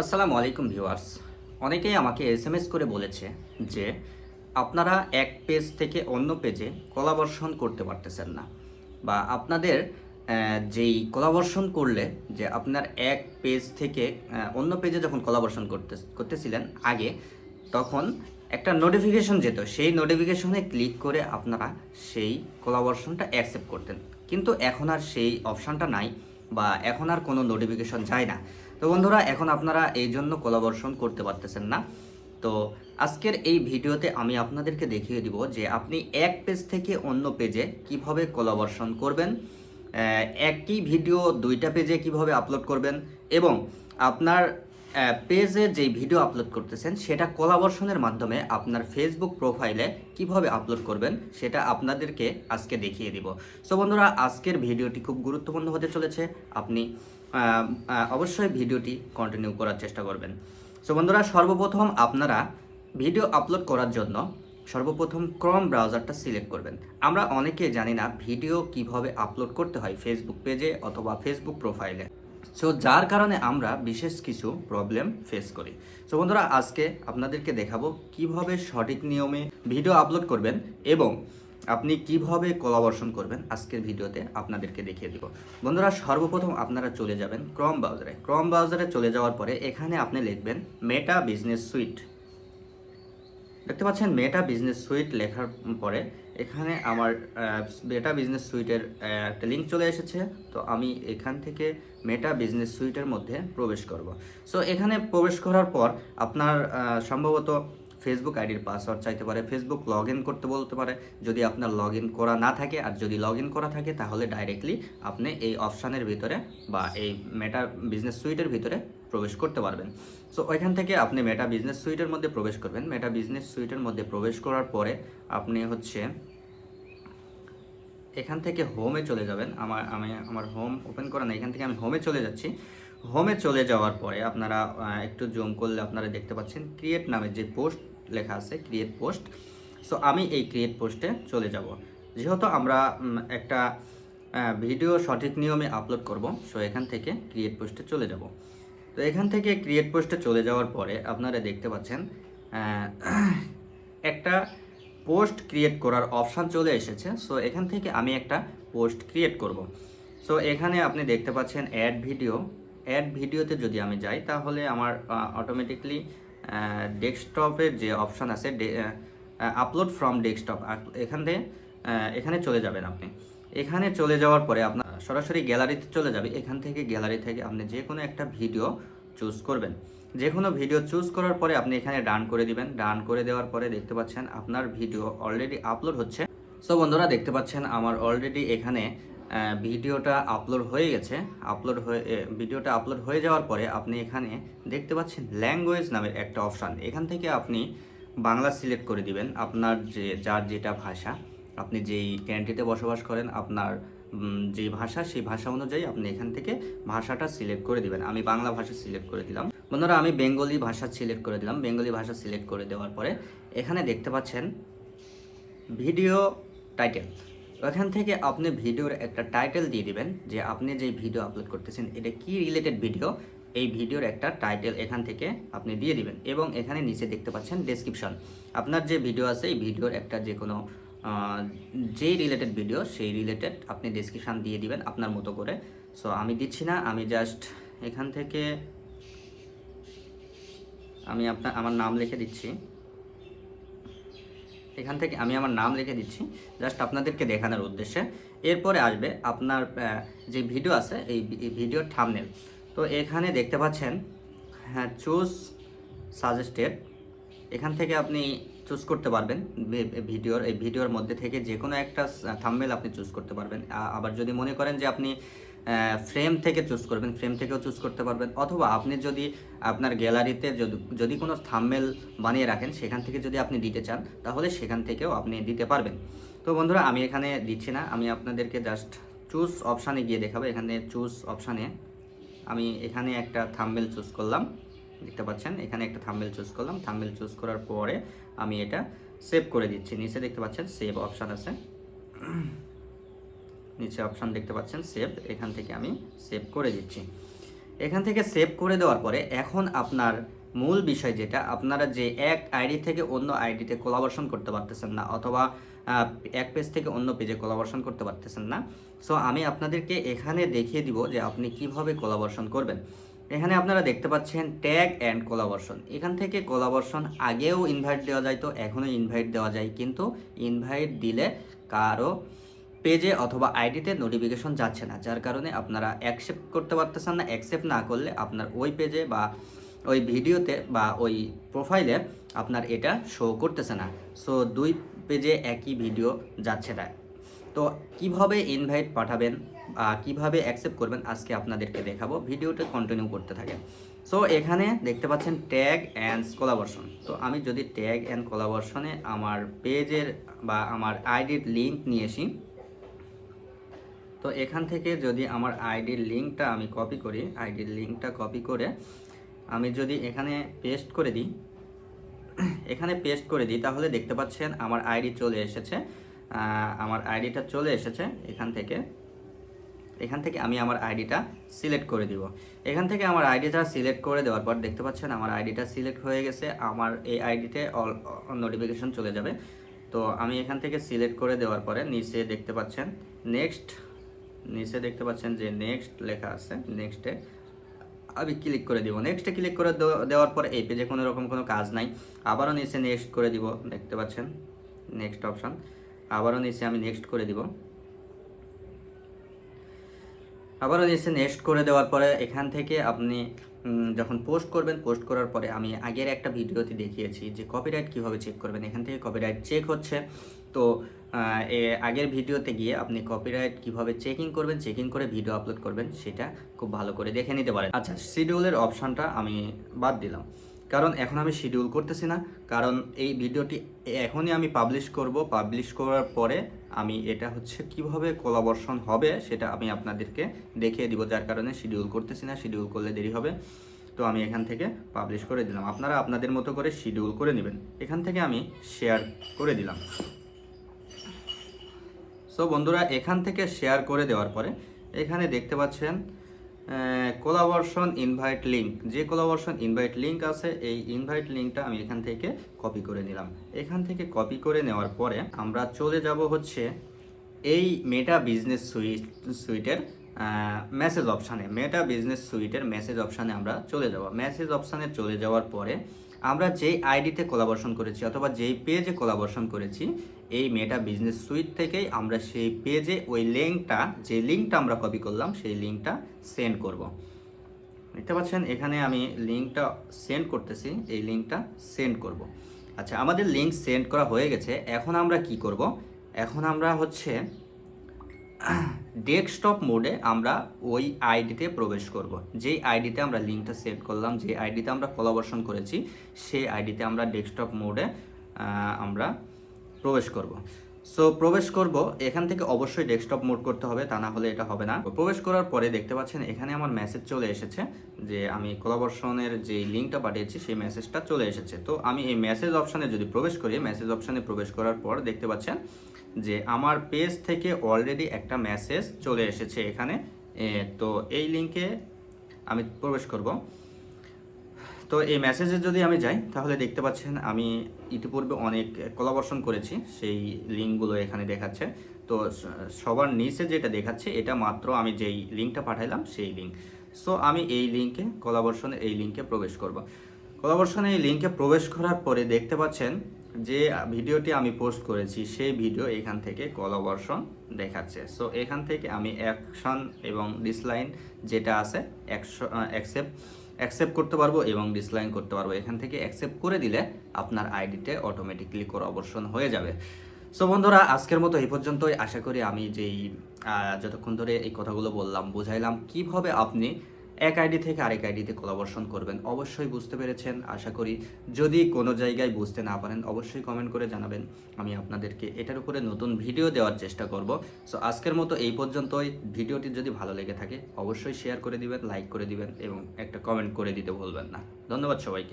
আসসালামু আলাইকুম ভিউয়ার্স। অনেকেই আমাকে এস করে বলেছে যে আপনারা এক পেজ থেকে অন্য পেজে কলাবর্ষণ করতে পারতেছেন না বা আপনাদের যেই কলাবর্ষণ করলে যে আপনার এক পেজ থেকে অন্য পেজে যখন কলাবর্ষণ করতে, করতেছিলেন আগে, তখন একটা নোটিফিকেশন যেত। সেই নোটিফিকেশনে ক্লিক করে আপনারা সেই কোলাবর্শনটা অ্যাকসেপ্ট করতেন। কিন্তু এখন আর সেই অপশানটা নাই বা এখন আর কোনো নোটিফিকেশন যায় না। তো বন্ধুরা, এখন আপনারা এই জন্য কোলাবর্ষণ করতে পারতেছেন না। তো আজকের এই ভিডিওতে আমি আপনাদেরকে দেখিয়ে দিব যে আপনি এক পেজ থেকে অন্য পেজে কীভাবে কোলাবর্ষণ করবেন একই ভিডিও দুইটা পেজে কীভাবে আপলোড করবেন এবং আপনার পেজে যে ভিডিও আপলোড করতেছেন, সেটা কোলাবর্শনের মাধ্যমে আপনার ফেসবুক প্রোফাইলে কীভাবে আপলোড করবেন, সেটা আপনাদেরকে আজকে দেখিয়ে দিব। সো বন্ধুরা, আজকের ভিডিওটি খুব গুরুত্বপূর্ণ হতে চলেছে। আপনি অবশ্যই ভিডিওটি কন্টিনিউ করার চেষ্টা করবেন। সো বন্ধুরা, সর্বপ্রথম আপনারা ভিডিও আপলোড করার জন্য সর্বপ্রথম ক্রম ব্রাউজারটা সিলেক্ট করবেন। আমরা অনেকে জানি না ভিডিও কীভাবে আপলোড করতে হয় ফেসবুক পেজে অথবা ফেসবুক প্রোফাইলে সো যার কারণে আমরা বিশেষ কিছু প্রবলেম ফেস করি। সো বন্ধুরা, আজকে আপনাদেরকে দেখাবো কীভাবে সঠিক নিয়মে ভিডিও আপলোড করবেন এবং আপনি কীভাবে কোলাবর্ষণ করবেন। আজকের ভিডিওতে আপনাদেরকে দেখিয়ে দিব। বন্ধুরা, সর্বপ্রথম আপনারা চলে যাবেন ক্রম ব্রাউজারে ক্রম ব্রাউজারে চলে যাওয়ার পরে এখানে আপনি লিখবেন মেটা বিজনেস সুইট দেখতে পাচ্ছেন মেটা বিজনেস সুইট লেখার পরে এখানে আমার মেটা বিজনেস সুইটের একটা লিঙ্ক চলে এসেছে। তো আমি এখান থেকে মেটা বিজনেস সুইটের মধ্যে প্রবেশ করব। সো এখানে প্রবেশ করার পর আপনার সম্ভবত ফেসবুক আইডির পাসওয়ার্ড চাইতে পারে ফেসবুক লগ করতে বলতে পারে। যদি আপনার লগ করা না থাকে আর যদি লগ করা থাকে, তাহলে ডাইরেক্টলি আপনি এই অপশানের ভিতরে বা এই মেটা বিজনেস সুইটের ভিতরে প্রবেশ করতে পারবেন। সো ওইখান থেকে আপনি মেটা বিজনেস সুইটের মধ্যে প্রবেশ করবেন। মেটা বিজনেস সুইটের মধ্যে প্রবেশ করার পরে আপনি হচ্ছে এখান থেকে হোমে চলে যাবেন। আমার, আমি, আমার হোম ওপেন করা না এখান থেকে আমি হোমে চলে যাচ্ছি। হোমে চলে যাওয়ার পরে আপনারা একটু জুম করলে আপনারা দেখতে পাচ্ছেন ক্রিয়েট নামে যে পোস্ট লেখা আছে ক্রিয়েট পোস্ট সো আমি এই ক্রিয়েট পোস্টে চলে যাব। যেহেতু আমরা একটা ভিডিও সঠিক নিয়মে আপলোড করব সো এখান থেকে ক্রিয়েট পোস্টে চলে যাব। তো এখান থেকে ক্রিয়েট পোস্টে চলে যাওয়ার পরে আপনারা দেখতে পাচ্ছেন একটা পোস্ট ক্রিয়েট করার অপশান চলে এসেছে। সো এখান থেকে আমি একটা পোস্ট ক্রিয়েট করব। সো এখানে আপনি দেখতে পাচ্ছেন অ্যাড ভিডিও অ্যাড ভিডিওতে যদি আমি যাই, তাহলে আমার অটোমেটিকলি ডেস্কটপের যে অপশান আছে আপলোড ফ্রম ডেস্কটপ এখান থেকে এখানে চলে যাবেন আপনি। এখানে চলে যাওয়ার পরে আপনার সরাসরি গ্যালারিতে চলে যাবে। এখান থেকে গ্যালারি থেকে আপনি যে কোনো একটা ভিডিও চুজ করবেন। যে কোনো ভিডিও চুজ করার পরে আপনি এখানে ডান করে দিবেন। ডান করে দেওয়ার পরে দেখতে পাচ্ছেন আপনার ভিডিও অলরেডি আপলোড হচ্ছে। সো বন্ধুরা, দেখতে পাচ্ছেন আমার অলরেডি এখানে ভিডিওটা আপলোড হয়ে গেছে। আপলোড হয়ে ভিডিওটা আপলোড হয়ে যাওয়ার পরে আপনি এখানে দেখতে পাচ্ছেন ল্যাঙ্গুয়েজ নামের একটা অপশান এখান থেকে আপনি বাংলা সিলেক্ট করে দিবেন। আপনার যে, যার যেটা ভাষা, আপনি যেই ক্যান্ট্রিতে বসবাস করেন, আপনার যে ভাষা, সেই ভাষা অনুযায়ী আপনি এখান থেকে ভাষাটা সিলেক্ট করে দিবেন। আমি বাংলা ভাষা সিলেক্ট করে দিলাম। বন্ধুরা, আমি বেঙ্গলি ভাষা সিলেক্ট করে দিলাম। বেঙ্গলি ভাষা সিলেক্ট করে দেওয়ার পরে এখানে দেখতে পাচ্ছেন ভিডিও টাইটেল ওখান থেকে আপনি ভিডিওর একটা টাইটেল দিয়ে দিবেন যে আপনি যে ভিডিও আপলোড করতেছেন, এটা কি রিলেটেড ভিডিও এই ভিডিওর একটা টাইটেল এখান থেকে আপনি দিয়ে দিবেন এবং এখানে নিচে দেখতে পাচ্ছেন ডেসক্রিপশন আপনার যে ভিডিও আছে, এই ভিডিওর একটা যে কোনো যেই রিলেটেড ভিডিও সেই রিলেটেড আপনি ডেসক্রিপশান দিয়ে দিবেন আপনার মতো করে। সো আমি দিচ্ছি না, আমি জাস্ট এখান থেকে আমি আপনার, আমার নাম লিখে দিচ্ছি। এখান থেকে আমি আমার নাম লিখে দিচ্ছি জাস্ট আপনাদেরকে দেখানোর উদ্দেশ্যে। এরপরে আসবে আপনার যে ভিডিও আছে, এই ভিডিওর থামনেল তো এখানে দেখতে পাচ্ছেন হ্যাঁ চুজ সাজেস্টেড এখান থেকে আপনি চুজ করতে পারবেন ভিডিওর, এই ভিডিওর মধ্যে থেকে যে কোনো একটা থাম্বেল আপনি চুজ করতে পারবেন। আবার যদি মনে করেন যে আপনি ফ্রেম থেকে চুজ করবেন ফ্রেম থেকেও চুজ করতে পারবেন। অথবা আপনি যদি আপনার গ্যালারিতে যদি যদি কোনো থাম্বেল বানিয়ে রাখেন, সেখান থেকে যদি আপনি দিতে চান, তাহলে সেখান থেকেও আপনি দিতে পারবেন। তো বন্ধুরা, আমি এখানে দিচ্ছি না। আমি আপনাদেরকে জাস্ট চুজ অপশানে গিয়ে দেখাবো। এখানে চুজ অপশানে আমি এখানে একটা থাম্বেল চুজ করলাম। দেখতে পাচ্ছেন, এখানে একটা থাম্বেল চুজ করলাম। থাম্বেল চুজ করার পরে আমি এটা সেভ করে দিচ্ছি। নিচে দেখতে পাচ্ছেন, সেভ অপশান আছে। নিচে অপশান দেখতে পাচ্ছেন, সেভ। এখান থেকে আমি সেভ করে দিচ্ছি। এখান থেকে সেভ করে দেওয়ার পরে এখন আপনার মূল বিষয় যেটা, আপনারা যে এক আইডি থেকে অন্য আইডিতে কোলাবরেশন করতে পারতেছেন না, অথবা এক পেজ থেকে অন্য পেজে কোলাবরেশন করতে পারতেছেন না। সো আমি আপনাদেরকে এখানে দেখিয়ে দিব যে আপনি কীভাবে কোলাবরেশন করবেন। এখানে আপনারা দেখতে পাচ্ছেন ট্যাগ অ্যান্ড কোলাবরেশন এখান থেকে কোলাবরেশন আগেও ইনভাইট দেওয়া যায় তো এখনও ইনভাইট দেওয়া যায়, কিন্তু ইনভাইট দিলে কারও পেজে অথবা আইডিতে নোটিফিকেশন যাচ্ছে না, যার কারণে আপনারা অ্যাকসেপ্ট করতে পারতেছেন না। অ্যাকসেপ্ট না করলে আপনার ওই পেজে বা ওই ভিডিওতে বা ওই প্রোফাইলে আপনার এটা শো করতেছে না। সো দুই পেজে একই ভিডিও যাচ্ছে না। তো কীভাবে ইনভাইট পাঠাবেন কীভাবে অ্যাকসেপ্ট করবেন আজকে আপনাদেরকে দেখাবো। ভিডিওটা কন্টিনিউ করতে থাকেন। সো এখানে দেখতে পাচ্ছেন ট্যাগ অ্যান্ড কোলাবর্শন তো আমি যদি ট্যাগ অ্যান্ড কোলাবর্শনে আমার পেজের বা আমার আইডির লিঙ্ক নিয়ে আসি, তো এখান থেকে যদি আমার আইডির লিঙ্কটা আমি কপি করি, আইডির লিঙ্কটা কপি করে আমি যদি এখানে পেস্ট করে দিই, এখানে পেস্ট করে দিই, তাহলে দেখতে পাচ্ছেন আমার আইডি চলে এসেছে। আমার আইডিটা চলে এসেছে এখান থেকে। এখান থেকে আমি আমার আইডিটা সিলেক্ট করে দিব। এখান থেকে আমার আইডিটা সিলেক্ট করে দেওয়ার পর দেখতে পাচ্ছেন আমার আইডিটা সিলেক্ট হয়ে গেছে, আমার এই আইডিতে অল নোটিফিকেশন চলে যাবে। তো আমি এখান থেকে সিলেক্ট করে দেওয়ার পরে নিচে দেখতে পাচ্ছেন নেক্সট নিচে দেখতে পাচ্ছেন যে নেক্সট লেখা আছে নেক্সটে আমি ক্লিক করে দিব। নেক্সটে ক্লিক করে দেওয়া- দেওয়ার পর এই পেজে কোনো রকম কোনো কাজ নাই। আবারও নিচে নেক্সট করে দিব, দেখতে পাচ্ছেন নেক্সট অপশন আবারও নিচে আমি নেক্সট করে দিব। আবারও নিচে নেক্সট করে দেওয়ার পরে এখান থেকে আপনি যখন পোস্ট করবেন পোস্ট করার পরে আমি আগের একটা ভিডিওতে দেখিয়েছি যে কপিরাইট কীভাবে চেক করবেন। এখান থেকে কপিরাইট চেক হচ্ছে। তো এ আগের ভিডিওতে গিয়ে আপনি কপিরাইট কীভাবে চেকিং করবেন চেকিং করে ভিডিও আপলোড করবেন, সেটা খুব ভালো করে দেখে নিতে পারেন। আচ্ছা শিডিউলের অপশনটা আমি বাদ দিলাম। কারণ এখন আমি শিডিউল করতেছি না, কারণ এই ভিডিওটি এখনই আমি পাবলিশ করব। পাবলিশ করার পরে আমি এটা হচ্ছে কীভাবে কোলাবর্ষণ হবে সেটা আমি আপনাদেরকে দেখিয়ে দিব, যার কারণে শিডিউল করতেছি না শিডিউল করলে দেরি হবে। তো আমি এখান থেকে পাবলিশ করে দিলাম। আপনারা আপনাদের মতো করে শিডিউল করে নেবেন। এখান থেকে আমি শেয়ার করে দিলাম। সো বন্ধুরা, এখান থেকে শেয়ার করে দেওয়ার পরে এখানে দেখতে পাচ্ছেন কোলাবর্শন ইনভাইট লিঙ্ক যে কোলাবর্ষণ ইনভাইট লিঙ্ক আছে, এই ইনভাইট লিঙ্কটা আমি এখান থেকে কপি করে নিলাম। এখান থেকে কপি করে নেওয়ার পরে আমরা চলে যাব হচ্ছে এই মেটা বিজনেস সুইট সুইটের মেসেজ অপশানে মেটা বিজনেস সুইটের মেসেজ অপশানে আমরা চলে যাব। মেসেজ অপশানে চলে যাওয়ার পরে আমরা যেই আইডিতে কোলাবর্শন করেছি অথবা যেই পেজে কোলাবর্শন করেছি, এই মেটা বিজনেস সুইট থেকেই আমরা সেই পেজে ওই লিঙ্কটা যে লিঙ্কটা আমরা কপি করলাম, সেই লিঙ্কটা সেন্ড করব। দেখতে পাচ্ছেন, এখানে আমি লিঙ্কটা সেন্ড করতেছি, এই লিঙ্কটা সেন্ড করব। আচ্ছা আমাদের লিঙ্ক সেন্ড করা হয়ে গেছে, এখন আমরা কি করব? এখন আমরা হচ্ছে ডেস্কটপ মোডে আমরা ওই আইডিতে প্রবেশ করব। যেই আইডিতে আমরা লিঙ্কটা সেট করলাম যে আইডিতে আমরা কলাবর্ষণ করেছি, সেই আইডিতে আমরা ডেস্কটপ মোডে আমরা প্রবেশ করব। সো প্রবেশ করব। এখান থেকে অবশ্যই ডেস্কটপ মোড করতে হবে, তা না হলে এটা হবে না। প্রবেশ করার পরে দেখতে পাচ্ছেন, এখানে আমার মেসেজ চলে এসেছে যে আমি কোলাবর্শনের যে লিঙ্কটা পাঠিয়েছি, সেই মেসেজটা চলে এসেছে। তো আমি এই মেসেজ অপশানে যদি প্রবেশ করি মেসেজ অপশানে প্রবেশ করার পর দেখতে পাচ্ছেন যে আমার পেজ থেকে অলরেডি একটা মেসেজ চলে এসেছে এখানে। তো এই লিঙ্কে আমি প্রবেশ করব। তো এই মেসেজে যদি আমি যাই, তাহলে দেখতে পাচ্ছেন আমি ইতিপূর্বে অনেক কোলাবর্শন করেছি, সেই লিঙ্কগুলো এখানে দেখাচ্ছে। তো সবার নিচে যেটা দেখাচ্ছে, এটা মাত্র আমি যেই লিঙ্কটা পাঠাইলাম, সেই লিঙ্ক সো আমি এই লিঙ্কে কোলাবর্শনের এই লিঙ্কে প্রবেশ করব। কোলাবর্শনে এই লিঙ্কে প্রবেশ করার পরে দেখতে পাচ্ছেন যে, ভিডিওটি আমি পোস্ট করেছি, সেই ভিডিও এখান থেকে কোলাবর্শন দেখাচ্ছে। সো এখান থেকে আমি অ্যাকশন এবং ডিসলাইন যেটা আছে অ্যাকসেপ্ট অ্যাকসেপ্ট করতে পারব এবং ডিসলাইন করতে পারব। এখান থেকে অ্যাকসেপ্ট করে দিলে আপনার আইডিতে অটোমেটিকলি কোলাবর্শন হয়ে যাবে। সো বন্ধুরা, আজকের মতো এই পর্যন্তই। আশা করি আমি যেই যতক্ষণ ধরে এই কথাগুলো বললাম, বুঝাইলাম কীভাবে আপনি এক আইডি থেকে আরেক আইডিতে কোলাবর্শন করবেন। অবশ্যই বুঝতে পেরেছেন। আশা করি যদি কোনো জায়গায় বুঝতে না পারেন, অবশ্যই কমেন্ট করে জানাবেন। আমি আপনাদেরকে এটার উপরে নতুন ভিডিও দেওয়ার চেষ্টা করব। সো আজকের মতো এই পর্যন্তই। ভিডিওটি যদি ভালো লেগে থাকে, অবশ্যই শেয়ার করে দিবেন লাইক করে দিবেন এবং একটা কমেন্ট করে দিতে ভুলবেন না। ধন্যবাদ সবাইকে।